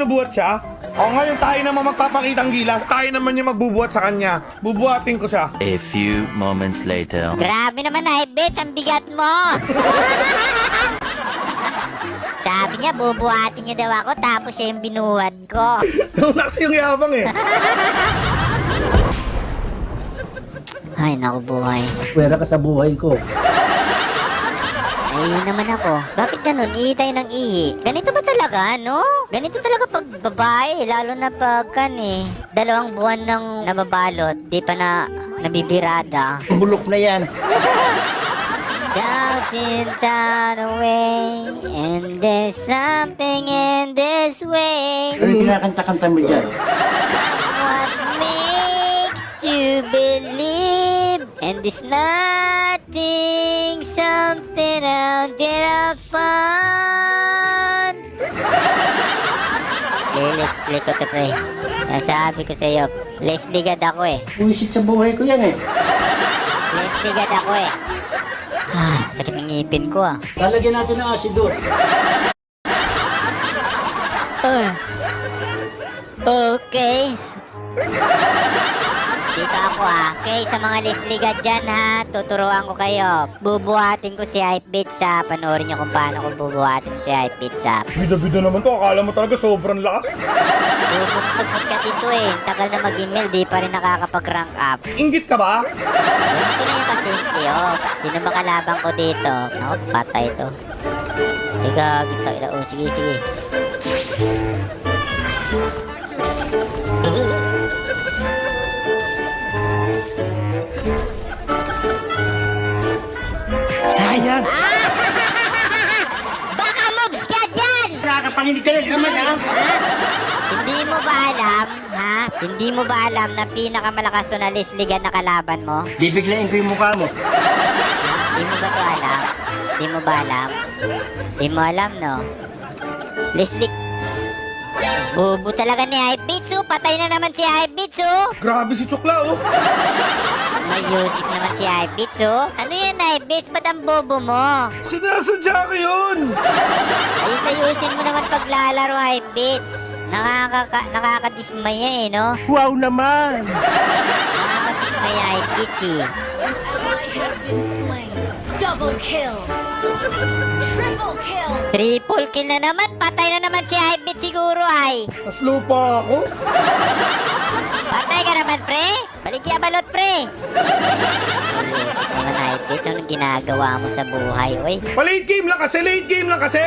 Nabuhat siya? O ngayon tayo naman magpapakitang gilas. Tayo naman yung magbubuhat sa kanya. Bubuhatin ko siya. A few moments later. Grabe naman, Ibits. Ang bigat mo. Sabi niya, bubuhatin niya daw ako, tapos siya yung binuhat ko. Nauna kasi yung yabang eh. Ay, naku buhay. Pwera ka sa buhay ko. Ay, naman ako. Bakit ganun? Ihi tayo ng ihi. Ganito ba talaga, no? Ganito talaga pag babae, lalo na pag kan eh. Dalawang buwan nang nababalot, di pa na nabibirada. Bulok na yan. Doubts in town away And there's something in this way Ano yung kinakanta-kanta mo dyan? What makes you believe And there's nothing out there I found Eh, Leslie ko to pre Nasabi ko sa'yo Leslie gad ako eh Buwisit sa buhay ko yan eh. Leslie gad ako eh Ah, sakit ng ngipin ko ah Lalagyan natin ng asido. Okay. Dito ako ah. Okay, sa mga lisliga dyan ha, tuturuan ko kayo. Bubuhatin ko si Hypebit sa panoorin nyo kung paano ko bubuhatin si Hypebit sa Bida-bida naman to. Akala mo talaga sobrang lakas. Bubog-subot kasi to eh. Tagal na mag-email, di pa rin nakakapag-rank up. Inggit ka ba? Ito na yung pasimple oh. Sino ba kalabang ko dito? Ako, patay to. Teka, kita. Oh, sige, sige. Sayang! Baka moves ka dyan! Nakakapanginig ka na naman ha? Hindi mo ba alam, ha? Hindi mo ba alam na pinakamalakas to na lisligan na kalaban mo? Bibiglayin ko yung mukha mo. Hindi mo ba to alam? Hindi mo ba alam? Hindi mo alam, no? Lislig... Bubo talaga ni oh. Patay na naman si oh. Grabe si Chukla oh. May music naman si Hypebits, oh. Ano yun, Hypebits? Ba't ang bobo mo? Sinasadya ko yun. Ayos ayusin mo naman paglalaro, Hypebits. Nakaka nakakadismaya, eh, no? Wow naman! Nakakadismaya, Hypebits, eh. Double kill. Triple kill. Triple kill na naman. Patay na naman si Hypebits siguro, ay. Mas lupa ako. Patay ka naman, pre! Balik ya balot, pre! Ayosip naman, Hypebits. Anong ginagawa mo sa buhay, oy? Pa-late game lang kasi, late game lang kasi.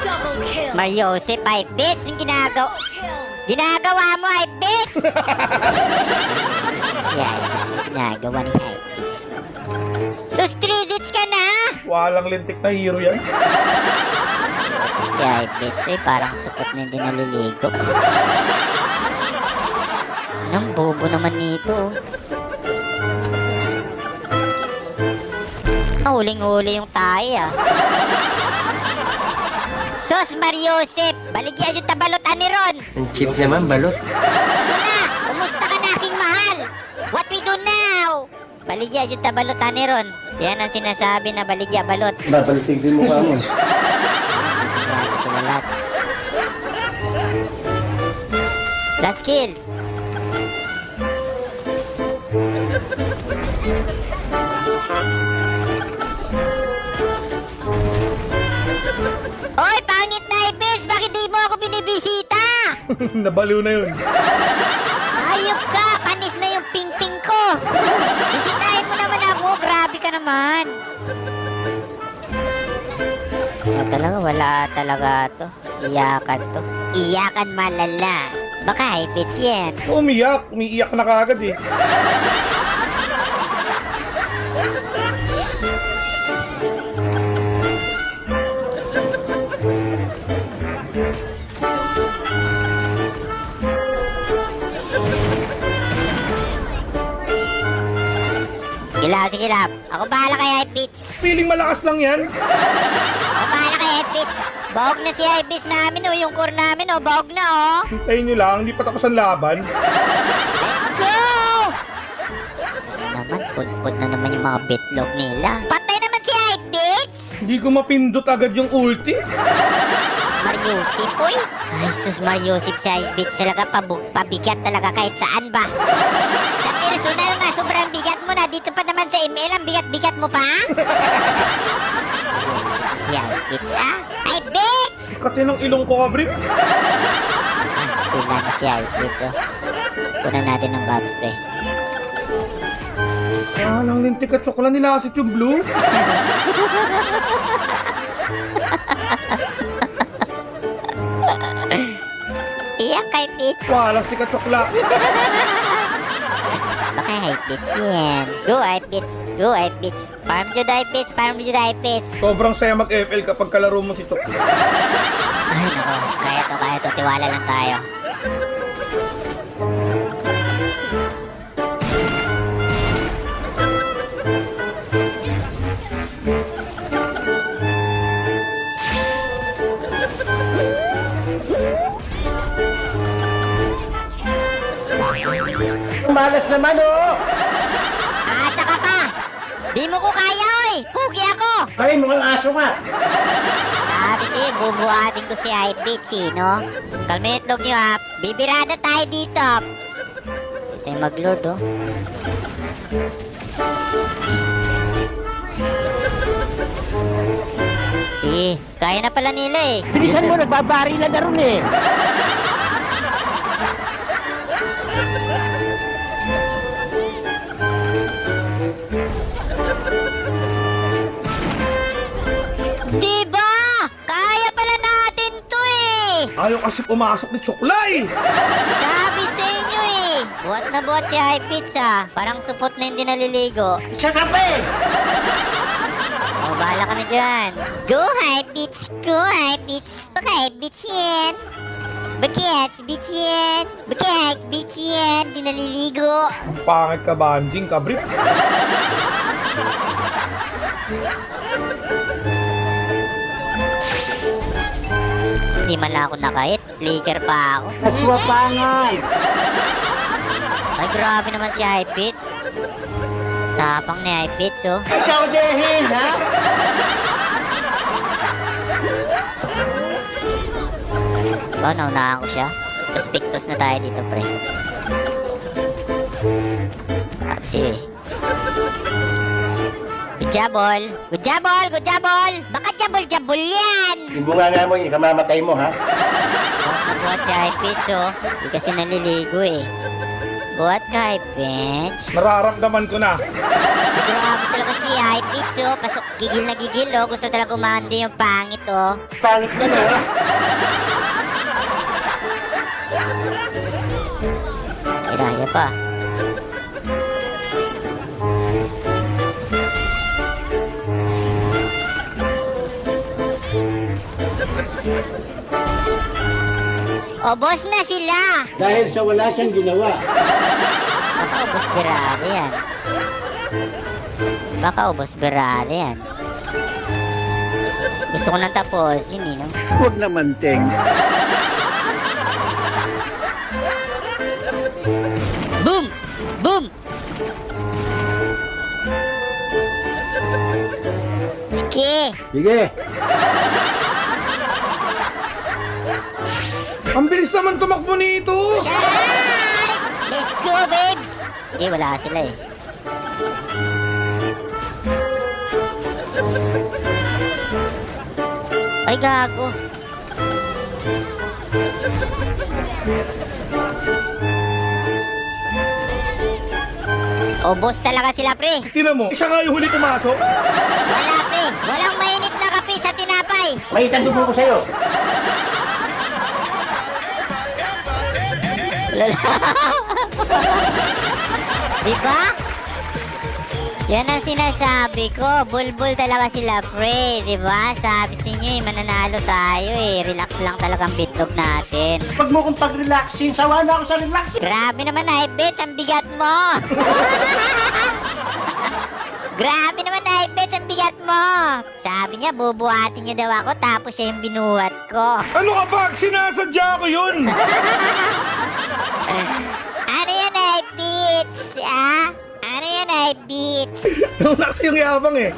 Double kill. Mariosip, Hypebits. Anong ginagawa? Ginagawa mo, Hypebits! si Hypebits. Anong ginagawa ni Hypebits? So, three hits ka na! Walang lintik na hero yan. Si Hypebits, ay parang supot na hindi naliligo. Anong bobo naman nito? Huling-huli yung tayo ah. Sos Mariosep, baligyan yung tabalot ani Ron. Ang cheap naman, balot. Ano na? Kumusta ka na aking mahal? What we do now? Baligya yung tabalot ani Ron. Yan ang sinasabi na baligya balot. Babalitig din mukha mo. Lahat. Last kill. Binibisita? Nabaliw na yun. Ayop ka! Panis na yung ping-ping ko! Bisitahin mo naman ako! Grabe ka naman! Oh, talaga, wala talaga to. Iyakan to. Iyakan malala. Baka high-pitch yan. Umiyak. Umiiyak na kagad eh. Gila, sige lap. Ako bahala kay high-pitch. Feeling malakas lang yan. Ako bahala kay high-pitch. Bahog na si high-pitch namin oh. Yung core namin oh. Bahog na oh. Hintayin nyo lang. Hindi pa tapos ang laban. Let's go! Naman, put-put na naman yung mga bitlog nila. Patay naman si high-pitch! Hindi ko mapindot agad yung ulti. Yusip, uy. Ay, sus, Mariusip si Hypebeats talaga pabu- pabigat talaga kahit saan ba. Sa personal nga, sobrang bigat mo na. Dito pa naman sa email, ang bigat-bigat mo pa. Yusip si Hypebeats, ah. Hypebeats! Sikat yun ang ilong ko, Kabri. Ah, pila na si Hypebeats, oh. Kunan natin ng bob spray. Ah, nang lintik at tsokla nilasit yung blue. Iyak, Hypebeats. Walas tika tsokla. Baka Hypebeats yan. Go, Hypebeats. Go, Hypebeats. Farm Jud Hypebeats. Farm Jud Hypebeats. Sobrang saya mag-FL kapag kalaro mo si Tsokla. Ay, nako. Kaya to, kaya to. Tiwala lang tayo. Malas naman, oh! Di mo ko kaya, oy. Pugi ako. Ay, mukhang aso ka. Sabi sa'yo, bubuhatin ko si Hypebeats, eh, no? Kalma yung itlog nyo, ha. Bibirada tayo dito. Ito yung mag-load, oh. Eh, kaya na pala nila, eh. Bilisan mo, nagbabari na na ron eh. Ayaw kasi pumasok ni Tsokla eh. Sabi sa inyo, eh. Buhat na buhat si Hypebeats, ha. Parang supot na hindi naliligo. Isa ka pa eh. O, bahala ka na dyan. Go, Hypebeats! Go, Hypebeats! Baka Hypebeats yan. Bakit? Beats yan. Bakit? Beats yan. Di naliligo. Ang pangit ka banding, Kabri. Hindi man lang ako nakahit. Flicker pa ako. Aswapangan. Ay, grabe naman si Hypebeats. Tapang ni Hypebeats, oh. Ikaw, Dehin, ha? Ba, naunahan ko siya. Tapos na tayo dito, pre. Kapsi, eh. Good job, all. Good job, all. Good job, all. Baka jabol-jabol yan. Yung bunga nga mo, ikamamatay mo, ha? Buhat na buhat si Hypebeats, oh. Hindi kasi naliligo, eh. Buhat ka, Hypebeats. Nararamdaman ko na. Grabe talaga si Hypebeats, oh. Pasok, gigil na gigil, oh. Gusto talaga umandi yung pangit, oh. Pangit ka na, ha? Kaya pa. Obos na sila! Dahil sa wala siyang ginawa. Baka ubos berali yan. Baka ubos berali yan. Gusto ko nang tapusin, eh, no? Huwag naman, Teng. Boom! Boom! Sige! Sige. Ang bilis naman tumakbo nito. Let's go, babes! Eh, wala sila eh. Ay, gago. Obos talaga sila, pre. Tingnan mo, siya nga yung huli pumasok. Wala, pre. Walang mainit na kape sa tinapay. May itadubo ko sa'yo. Di ba? Yan ang sinasabi ko. Bulbul talaga sila, pre. Di ba? Sabi sa inyo, eh, mananalo tayo eh. Relax lang talagang bitlog natin. Huwag mo kong pag-relaxin. Sawa na ako sa relaxin. Grabe naman, Ibets. Ang bigat mo. Grabe naman, Ibets. Ang bigat mo. Sabi niya, bubuhatin niya daw ako tapos siya yung binuhat ko. Ano ka ba? Sinasadya ko yun. Ano yan, Ibets? Ah? Ano yan, Ibets? Nauna kasi yung yabang eh.